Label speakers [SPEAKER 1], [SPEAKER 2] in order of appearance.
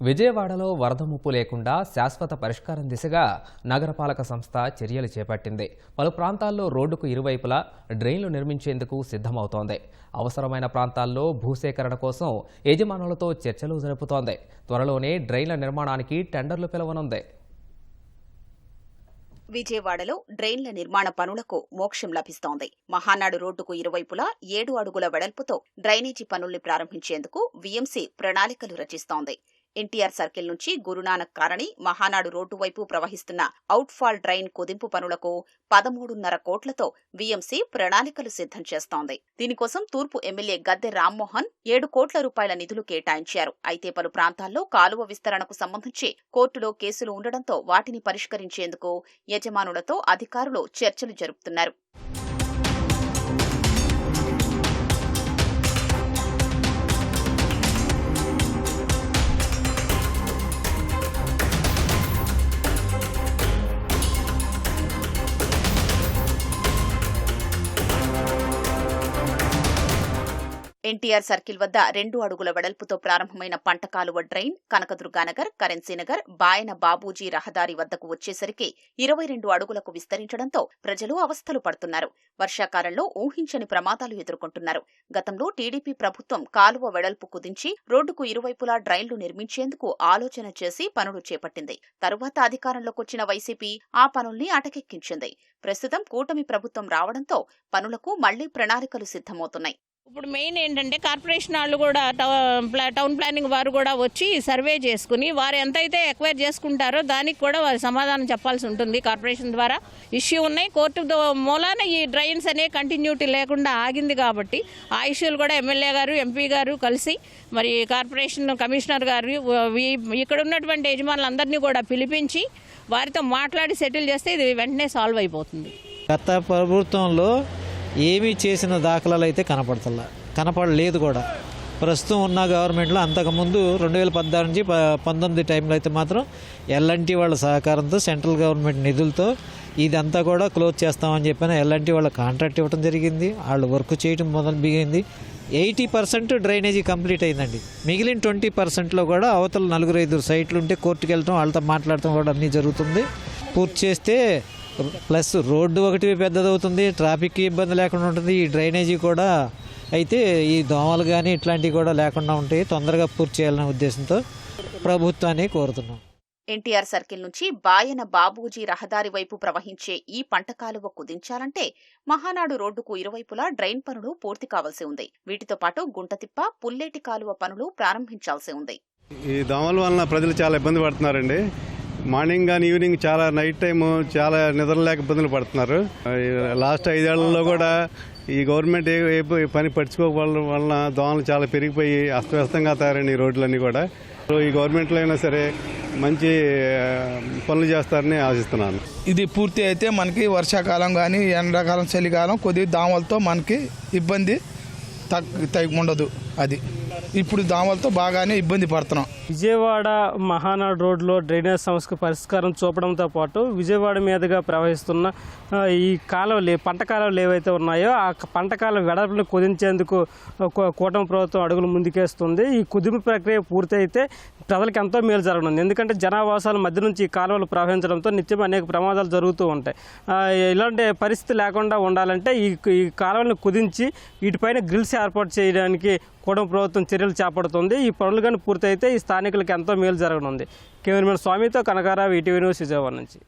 [SPEAKER 1] విజయవాడలో వరద ముప్పు లేకుండా శాశ్వత పరిష్కారం దిశగా నగరపాలక సంస్థ చర్యలు చేపట్టింది. పలు ప్రాంతాల్లో రోడ్డుకు ఇరువైపులా డ్రైన్లు నిర్మించేందుకు సిద్ధమవుతోంది. అవసరమైన ప్రాంతాల్లో భూసేకరణ కోసం యజమానులతో చర్చలు జరుపుతోంది. త్వరలోనే డ్రైన్ల నిర్మాణానికి టెండర్లు పిలవనుంది.
[SPEAKER 2] విజయవాడలో డ్రైన్ల నిర్మాణ పనులకు మోక్షం లభిస్తోంది. మహానాడు రోడ్డుకు ఇరువైపులా ఏడు అడుగుల వెడల్పుతో డ్రైనేజీ పనుల్ని ప్రారంభించేందుకు వీఎంసీ ప్రణాళికలు రచిస్తోంది. ఎన్టీఆర్ సర్కిల్ నుంచి గురునానక్ కారణి మహానాడు రోడ్డు వైపు ప్రవహిస్తున్న అవుట్ఫాల్ డ్రైన్ కుదింపు పనులకు పదమూడున్నర కోట్లతో వీఎంసీ ప్రణాళికలు సిద్ధం చేస్తోంది. దీనికోసం తూర్పు ఎమ్మెల్యే గద్దె రామ్మోహన్ ఏడు కోట్ల రూపాయల నిధులు కేటాయించారు. అయితే పలు ప్రాంతాల్లో కాలువ విస్తరణకు సంబంధించి కోర్టులో కేసులు ఉండడంతో వాటిని పరిష్కరించేందుకు యజమానులతో అధికారులు చర్చలు జరుపుతున్నారు. ఎన్టీఆర్ సర్కిల్ వద్ద రెండు అడుగుల వెడల్పుతో ప్రారంభమైన పంట కాలువ డ్రైన్ కనకదుర్గానగర్ కరెన్సీనగర్ బాయన బాబూజీ రహదారి వద్దకు వచ్చేసరికి ఇరవై రెండు అడుగులకు విస్తరించడంతో ప్రజలు అవస్థలు పడుతున్నారు. వర్షాకాలంలో ఊహించని ప్రమాదాలు ఎదుర్కొంటున్నారు. గతంలో టీడీపీ ప్రభుత్వం కాలువ వెడల్పు కుదించి రోడ్డుకు ఇరువైపులా డ్రైన్లు నిర్మించేందుకు ఆలోచన చేసి పనులు చేపట్టింది. తరువాత అధికారంలోకొచ్చిన వైసీపీ ఆ పనుల్ని అటకెక్కించింది. ప్రస్తుతం కూటమి ప్రభుత్వం రావడంతో పనులకు మళ్ళీ ప్రణాళికలు సిద్ధమవుతున్నాయి.
[SPEAKER 3] ఇప్పుడు మెయిన్ ఏంటంటే కార్పొరేషన్ వాళ్ళు కూడా టౌ- ప్లా- టౌన్ ప్లానింగ్ వారు కూడా వచ్చి సర్వే చేసుకుని వారు ఎంతైతే ఎక్వైర్ చేసుకుంటారో దానికి కూడా వారు సమాధానం చెప్పాల్సి ఉంటుంది కార్పొరేషన్ ద్వారా. ఇష్యూ ఉన్నాయి. కోర్టు మూలాన ఈ డ్రైన్స్ అనే కంటిన్యూటీ లేకుండా ఆగింది కాబట్టి ఆ ఇష్యూలు కూడా ఎమ్మెల్యే గారు ఎంపీ గారు కలిసి మరి కార్పొరేషన్ కమిషనర్ గారు ఇక్కడ ఉన్నటువంటి యజమానులందరినీ కూడా పిలిపించి వారితో మాట్లాడి సెటిల్ చేస్తే ఇది వెంటనే సాల్వ్ అయిపోతుంది.
[SPEAKER 4] గత ప్రభుత్వంలో ఏమీ చేసిన దాఖలాలు అయితే కనపడతలా కనపడలేదు కూడా. ప్రస్తుతం ఉన్న గవర్నమెంట్లో అంతకుముందు రెండు వేల పద్నాలుగు నుంచి ప- పంతొమ్మిది టైంలో అయితే మాత్రం ఎల్ఎన్టీ వాళ్ళ సహకారంతో సెంట్రల్ గవర్నమెంట్ నిధులతో ఇదంతా కూడా క్లోజ్ చేస్తామని చెప్పిన ఎల్ఎన్టీ వాళ్ళ కాంట్రాక్ట్ ఇవ్వడం జరిగింది. వాళ్ళు వర్క్ చేయడం మొదలు బిగింది. ఎయిటీ పర్సెంట్ డ్రైనేజీ కంప్లీట్ అయిందండి. మిగిలిన ట్వంటీ పర్సెంట్లో కూడా అవతల నలుగురు ఐదుగురు సైట్లు ఉంటే కోర్టుకు వెళ్ళటం వాళ్ళతో మాట్లాడటం కూడా అన్నీ జరుగుతుంది. పూర్తి చేస్తే ప్లస్ రోడ్డు ఒకటి పెద్దదవుతుంది ట్రాఫిక్ ఇబ్బంది లేకుండా ఉంటుంది ఈ డ్రైనేజీ కూడా. అయితే ఈ దోమలు కానీ ఇట్లాంటివి కూడా లేకుండా ఉంటాయి తొందరగా పూర్తి చేయాలనే ఉద్దేశంతో ప్రభుత్వాన్ని కోరుతున్నాం.
[SPEAKER 2] ఎన్టీఆర్ సర్కిల్ నుంచి బాయన బాబూజీ రహదారి వైపు ప్రవహించే ఈ పంట కాలువ కుదించాలంటే మహానాడు రోడ్డుకు ఇరువైపులా డ్రైన్ పనులు పూర్తి కావాల్సి ఉంది. వీటితో పాటు గుంటతిప్ప పుల్లేటి కాలువ పనులు ప్రారంభించాల్సి ఉంది.
[SPEAKER 5] ఈ దోమల వలన ప్రజలు చాలా ఇబ్బంది పడుతున్నారండి. మార్నింగ్ కానీ ఈవినింగ్ చాలా నైట్ టైం చాలా నిద్రలేక ఇబ్బందులు పడుతున్నారు. లాస్ట్ ఐదేళ్ళలో కూడా ఈ గవర్నమెంట్ ఏ పని పట్టించుకోకపోవడం వలన దోమలు చాలా పెరిగిపోయి అస్తవ్యస్తంగా తయారైన ఈ రోడ్లన్నీ కూడా. ఈ గవర్నమెంట్లో అయినా సరే మంచి పనులు చేస్తారని ఆశిస్తున్నాను.
[SPEAKER 6] ఇది పూర్తి అయితే మనకి వర్షాకాలం కానీ ఎండాకాలం చలికాలం కొద్దిగా దామలతో మనకి ఇబ్బంది తగ్గ తగ్గ ఉండదు అది. ఇప్పుడు దామలతో బాగానే ఇబ్బంది పడుతున్నాం.
[SPEAKER 7] విజయవాడ మహానాడు రోడ్లో డ్రైనేజ్ సమస్యకు పరిష్కారం చూపడంతో పాటు విజయవాడ మీదుగా ప్రవహిస్తున్న ఈ కాలువలు పంట కాలువలు ఏవైతే ఉన్నాయో ఆ పంట కాలం వెడల్పును కుదించేందుకు కూటమి ప్రభుత్వం అడుగులు ముందుకేస్తుంది. ఈ కుదింపు ప్రక్రియ పూర్తయితే ప్రజలకు ఎంతో మేలు జరగనుంది. ఎందుకంటే జనావాసాల మధ్య నుంచి ఈ కాలువలు ప్రవహించడంతో నిత్యం అనేక ప్రమాదాలు జరుగుతూ ఉంటాయి. ఇలాంటి పరిస్థితి లేకుండా ఉండాలంటే ఈ ఈ కాలువలను కుదించి వీటిపైన గ్రిల్స్ ఏర్పాటు చేయడానికి కూడా ప్రభుత్వం చర్యలు చేపడుతుంది. ఈ పనులు కానీ పూర్తయితే ఈ స్థానికులకు ఎంతో మేలు జరగనుంది. కెమెరామెన్ స్వామితో కనకారావు ఈటీవీ న్యూస్ విజయవాడ నుంచి.